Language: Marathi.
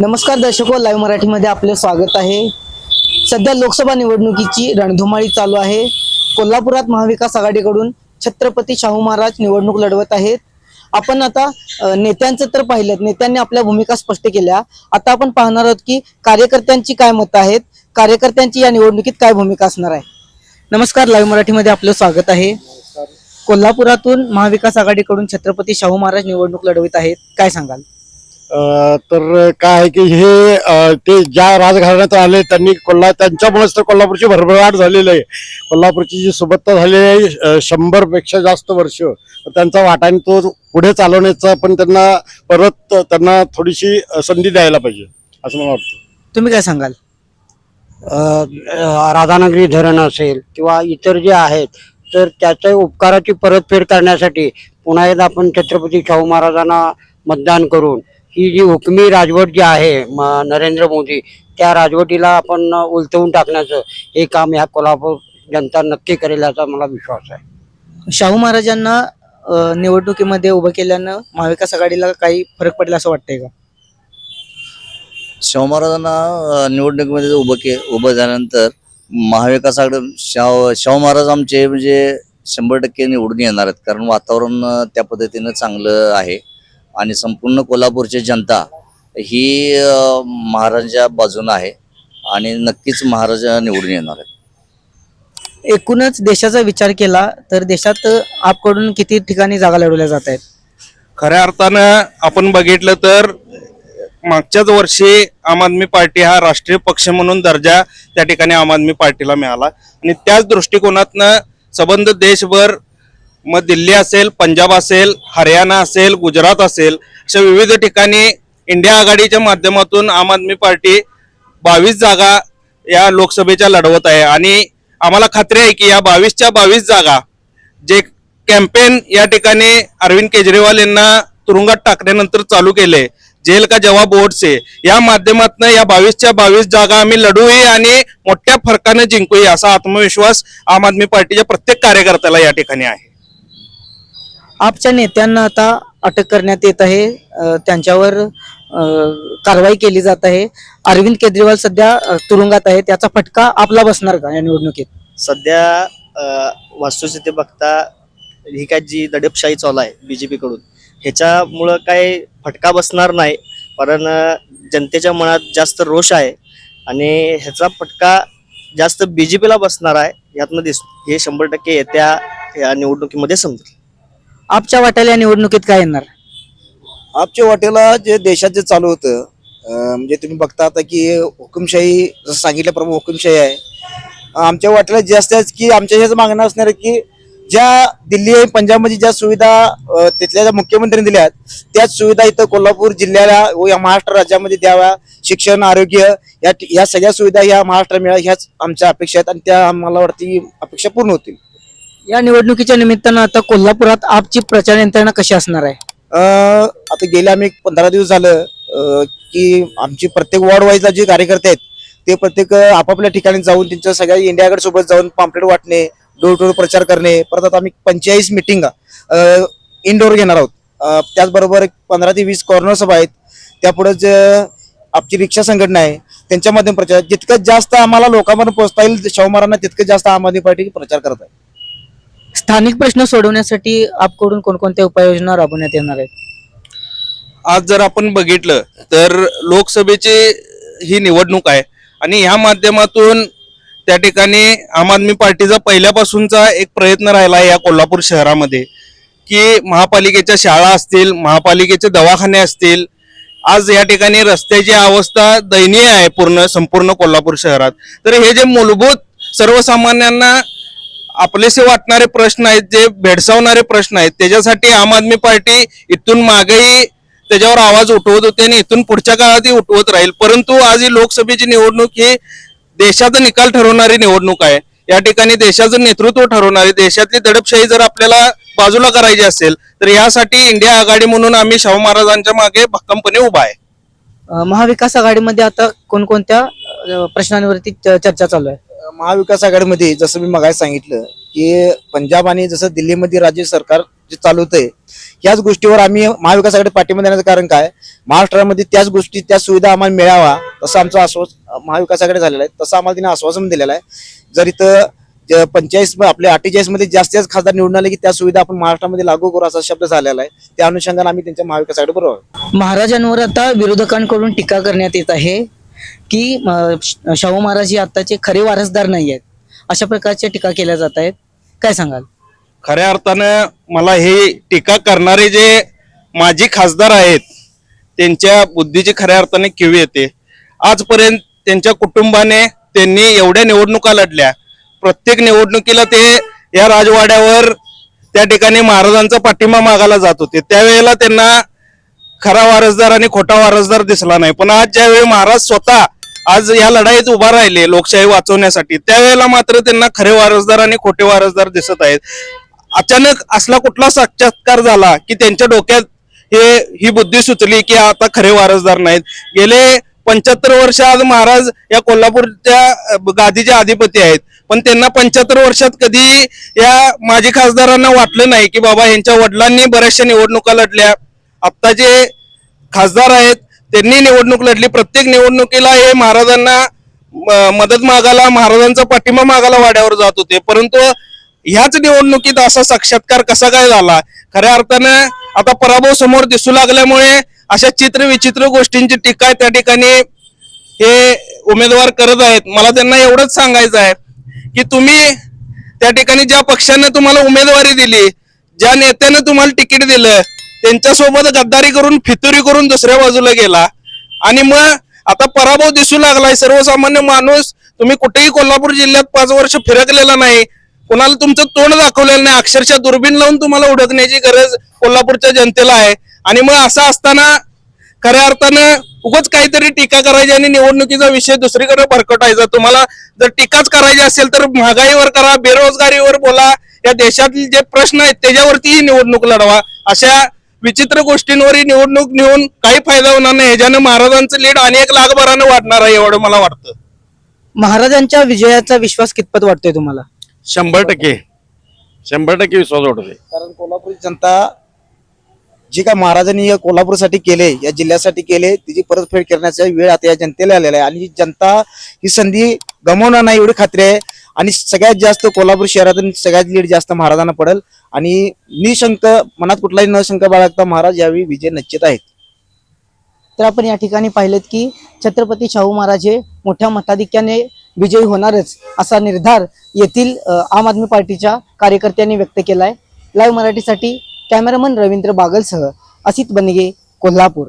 नमस्कार दर्शको लाईव्ह मराठीमध्ये आपले स्वागत आहे. सध्या लोकसभा निवडणुकीची रणधुमाळी चालू आहे. कोल्हापुरात महाविकास आघाडीकडून छत्रपती शाहू महाराज निवडणूक लढवत आहेत. आपण आता नेत्यांचं तर पाहिलं नेत्यांनी आपल्या भूमिका स्पष्ट केल्या. आता आपण पाहणार आहोत की कार्यकर्त्यांची काय मतं आहेत कार्यकर्त्यांची या निवडणुकीत काय भूमिका असणार आहे. नमस्कार लाईव्ह मराठीमध्ये आपलं स्वागत आहे. कोल्हापुरातून महाविकास आघाडीकडून छत्रपती शाहू महाराज निवडणूक लढवित आहेत. काय सांगाल? तर काय आहे की हे ते ज्या राजघराण्यात आले त्यांनी कोल्हा त्यांच्यामुळेच तर कोल्हापूरची भरभराट झालेली आहे. कोल्हापूरची जी सुबत्ता झालेली आहे शंभरपेक्षा जास्त वर्ष तर त्यांचा वाटा आणि तो पुढे चालवण्याचा पण त्यांना परत त्यांना थोडीशी संधी द्यायला पाहिजे असं मला वाटतं. तुम्ही काय सांगाल? राधानगरी धरण असेल किंवा इतर जे आहेत तर त्याच्या उपकाराची परतफेड करण्यासाठी पुन्हा एकदा आपण छत्रपती शाहू महाराजांना मतदान करून ही जी हुकमी राजवट जी आहे नरेंद्र मोदी त्या राजवटीला आपण उलटवून टाकण्याचं हे काम ह्या कोल्हापूर जनता नक्की करेल याचा मला विश्वास आहे. शाहू महाराजांना निवडणुकीमध्ये उभं केल्यानं महाविकास आघाडीला काही फरक पडला असं वाटतंय का? शाहू महाराजांना निवडणुकीमध्ये उभं के उभं झाल्यानंतर महाविकास आघाडी शाहू शाहू महाराज आमचे म्हणजे शंभर टक्के निवडून येणार आहेत. कारण वातावरण त्या पद्धतीनं चांगलं आहे. आणि संपूर्ण कोल्हापूरची जनता ही महाराजांच्या बाजूनं आहे आणि नक्कीच महाराज निवडून येणार आहेत. एकूणच देशाचा विचार केला तर देशात आपकडून किती ठिकाणी जागा लढवल्या जात आहेत? खऱ्या अर्थानं आपण बघितलं तर मागच्याच वर्षी आम आदमी पार्टी हा राष्ट्रीय पक्ष म्हणून दर्जा त्या ठिकाणी आम आदमी पार्टीला मिळाला. आणि त्याच दृष्टिकोनातनं संबंध देशभर मग दिल्ली असेल पंजाब असेल हरियाणा असेल गुजरात असेल अशा विविध ठिकाणी इंडिया आघाडीच्या माध्यमातून आम आदमी पार्टी बावीस जागा या लोकसभेच्या लढवत आहे. आणि आम्हाला खात्री आहे की या बावीसच्या बावीस जागा जे कॅम्पेन या ठिकाणी अरविंद केजरीवाल यांना तुरुंगात टाकल्यानंतर चालू केले जेल का जवाब बोर्डचे या माध्यमातून या बावीसच्या बावीस जागा आम्ही लढूही आणि मोठ्या फरकाने जिंकूही असा आत्मविश्वास आम आदमी पार्टीच्या प्रत्येक कार्यकर्त्याला या ठिकाणी आहे. आपच्या नेत्यांना आता अटक करण्यात येत आहे. त्यांच्यावर कारवाई केली जात आहे. अरविंद केजरीवाल सध्या तुरुंगात आहे. त्याचा फटका आपला बसणार का या निवडणुकीत? सध्या वास्तुस्थिती बघता ही काय जी दडपशाही चालू आहे बीजेपीकडून ह्याच्यामुळं काय फटका बसणार नाही. कारण जनतेच्या मनात जास्त रोष आहे आणि ह्याचा फटका जास्त बीजेपीला बसणार आहे यातनं दिस हे शंभर टक्के येत्या या निवडणुकीमध्ये समजेल. आपच्या वाट्याला या निवडणुकीत काय येणार? आपच्या वाटेला जे देशात जे चालू होतं अं, म्हणजे तुम्ही बघता आता की हुकुमशाही जसं सांगितल्याप्रमाणे हुकुमशाही आहे. आमच्या वाटेला जास्त आहे की आमच्या ह्याच मागणं असणार आहे की ज्या दिल्ली आणि पंजाबमध्ये ज्या सुविधा अं, तिथल्या ज्या मुख्यमंत्र्यांनी दिल्या आहेत त्याच सुविधा इथं कोल्हापूर जिल्ह्याला व या महाराष्ट्र राज्यामध्ये द्याव्या. शिक्षण आरोग्य या या सगळ्या सुविधा या महाराष्ट्र मिळाव्या ह्याच आमच्या अपेक्षा आहेत आणि त्या आम्हाला वाटते अपेक्षा पूर्ण होतील. या निवडणुकीच्या निमित्तानं आता कोल्हापुरात आपची प्रचार यंत्रणा कशी असणार आहे? अं, आता गेले आम्ही एक पंधरा दिवस झालं अं, की आमची प्रत्येक वॉर्ड वाईजला जे कार्यकर्ते आहेत ते प्रत्येक अं, आपापल्या ठिकाणी जाऊन त्यांच्या सगळ्या इंडियागड सोबत जाऊन पाम्पलेट वाटणे डोर टू डोर प्रचार करणे परत आता आम्ही पंचेचाळीस मिटिंग इनडोअर घेणार आहोत. अं, त्याचबरोबर एक पंधरा ते वीस कॉर्नर सभा आहेत. त्यापुढे जे आपची रिक्षा संघटना आहे त्यांच्या माध्यम प्रचार जितकं जास्त आम्हाला लोकांपर्यंत पोहोचता येईल शाहू महाराजांना तितकं जास्त आम आदमी पार्टी प्रचार करत आहे. स्थानिक प्रश्न सोडवण्यासाठी आपकडून कोणकोणत्या उपाययोजना राबवण्यात येणार आहेत? आज जर आपण बघितलं तर लोकसभेची ही निवडणूक आहे आणि ह्या माध्यमातून त्या ठिकाणी आम आदमी पार्टीचा पहिल्यापासूनचा एक प्रयत्न राहिला आहे या कोल्हापूर शहरामध्ये की महापालिकेच्या शाळा असतील महापालिकेचे दवाखाने असतील आज या ठिकाणी रस्त्याची अवस्था दयनीय आहे पूर्ण संपूर्ण कोल्हापूर शहरात. तर हे जे मूलभूत सर्वसामान्यांना आपलेसे वाटणारे प्रश्न आहेत जे भेडसावणारे प्रश्न आहेत त्याच्यासाठी आम आदमी पार्टी इथून मागेही त्याच्यावर आवाज उठवत होते आणि इथून पुढच्या काळातही उठवत राहील. परंतु आज ही लोकसभेची निवडणूक ही देशाचा निकाल ठरवणारी निवडणूक आहे. या ठिकाणी देशाचं नेतृत्व ठरवणारी देशातली दडपशाही जर आपल्याला बाजूला करायची असेल तर यासाठी इंडिया आघाडी म्हणून आम्ही शाहू महाराजांच्या मागे भक्कमपणे उभा आहे. महाविकास आघाडीमध्ये आता कोणकोणत्या प्रश्नांवरती चर्चा चालू आहे? महाविकास आघाडीमध्ये जसं मी मगाय सांगितलं की पंजाब आणि जसं दिल्लीमध्ये राज्य सरकार जे जे चालवतंय याच गोष्टीवर आम्ही महाविकास आघाडी पाठिंबा देण्याचं कारण काय? महाराष्ट्रामध्ये त्याच गोष्टी त्या सुविधा आम्हाला मिळावा तसं आमचं आश्वास महाविकास आघाडी झालेलं आहे. तसं आम्हाला तिने आश्वासन दिलेलं आहे. जर इथं पंचेचाळीस आपल्या अठ्ठेचाळीसमध्ये जास्तीत जास्त खासदार निवडून आले की त्या सुविधा आपण महाराष्ट्रामध्ये लागू करू असा शब्द झालेला आहे. त्या अनुषंगाने आम्ही त्यांच्या महाविकास आघाडी बरोबर महाराजांवर आता विरोधकांकडून टीका करण्यात येत आहे. की शाहू महाराज हे आताचे खरे वारसदार नाही आहेत. अशा प्रकारच्या टीका केल्या जात आहेत. काय सांगाल? खऱ्या अर्थानं मला हे टीका करणारे जे माजी खासदार आहेत त्यांच्या बुद्धीची खऱ्या अर्थाने किवी येते. आजपर्यंत त्यांच्या कुटुंबाने त्यांनी एवढ्या निवडणुका लढल्या. प्रत्येक निवडणुकीला ते या राजवाड्यावर त्या ठिकाणी महाराजांचा पाठिंबा मागायला जात होते. त्यावेळेला त्यांना खरा वारसदार आणि खोटा वारसदार दिसला नाही. पण आज ज्यावेळी महाराज स्वतः आज या लढाईत उभा राहिले लोकशाही वाचवण्यासाठी त्यावेळेला मात्र त्यांना खरे वारसदार आणि खोटे वारसदार दिसत आहेत. अचानक असला कुठला साक्षात्कार झाला की त्यांच्या डोक्यात हे ही बुद्धी सुचली की आता खरे वारसदार नाहीत. गेले पंच्याहत्तर वर्ष आज महाराज या कोल्हापूरच्या गादीचे अधिपती आहेत. पण त्यांना पंच्याहत्तर वर्षात कधी या माजी खासदारांना वाटलं नाही की बाबा यांच्या वडिलांनी बऱ्याचशा निवडणुका लढल्या. आत्ताचे खासदार आहेत त्यांनी निवडणूक लढली. प्रत्येक निवडणुकीला हे महाराजांना मदत मागायला महाराजांचा पाठिंबा मागायला वाड्यावर जात होते. परंतु ह्याच निवडणुकीत असा साक्षात्कार कसा काय झाला? खऱ्या अर्थानं आता पराभव समोर दिसू लागल्यामुळे अशा चित्र विचित्र गोष्टींची टीका त्या ठिकाणी हे उमेदवार करत आहेत. मला त्यांना एवढंच सांगायचं आहे की तुम्ही त्या ठिकाणी ज्या पक्षाने तुम्हाला उमेदवारी दिली ज्या नेत्यानं तुम्हाला तिकीट दिलं त्यांच्यासोबत गद्दारी करून फितुरी करून दुसऱ्या बाजूला गेला. आणि मग आता पराभव दिसू लागलाय. सर्वसामान्य माणूस तुम्ही कुठेही कोल्हापूर जिल्ह्यात पाच वर्ष फिरकलेला नाही. कोणाला तुमचं तोंड दाखवलेलं नाही. अक्षरशः दुर्बीण लावून तुम्हाला उडकण्याची गरज कोल्हापूरच्या जनतेला आहे. आणि मग असं असताना खऱ्या अर्थानं उगाच काहीतरी टीका करायची आणि निवडणुकीचा विषय दुसरीकडे भरकटायचा. तुम्हाला जर टीकाच करायची असेल तर महागाईवर करा बेरोजगारीवर बोला. या देशातील जे प्रश्न आहेत त्याच्यावरतीही निवडणूक लढवा. अशा विचित्र गोष्टींवर ही निवडणूक नेऊन काही फायदा होणार नाही. ह्याच्यानं महाराजांचं लीड आणि एक लाखभरानं वाढणार आहे एवढं मला वाटतं. महाराजांच्या विजयाचा विश्वास कितपत वाटतोय तुम्हाला? शंभर टक्के. शंभर टक्के विश्वास वाटतोय. कारण कोल्हापूरची जनता जे काय महाराजांनी या कोल्हापूरसाठी केले या जिल्ह्यासाठी केले तिची परतफेड करण्याचा वेळ आता या जनतेला आलेला आहे. आणि ही जनता ही संधी गमावणार नाही एवढी खात्री आहे. आणि सगळ्यात जास्त कोल्हापूर शहरातून सगळ्यात लीड जास्त महाराजांना पडेल. आणि निशंक मनात कुठलाही न शंका बाळगता महाराज यावेळी विजय निश्चित आहेत. तर आपण या ठिकाणी पाहिलेत की छत्रपती शाहू महाराज हे मोठ्या मताधिक्याने विजयी होणारच असा निर्धार येथील आम आदमी पार्टीच्या कार्यकर्त्यांनी व्यक्त केलाय. लाईव्ह मराठीसाठी कॅमेरामन रवींद्र बागलसह असित बनगे कोल्हापूर.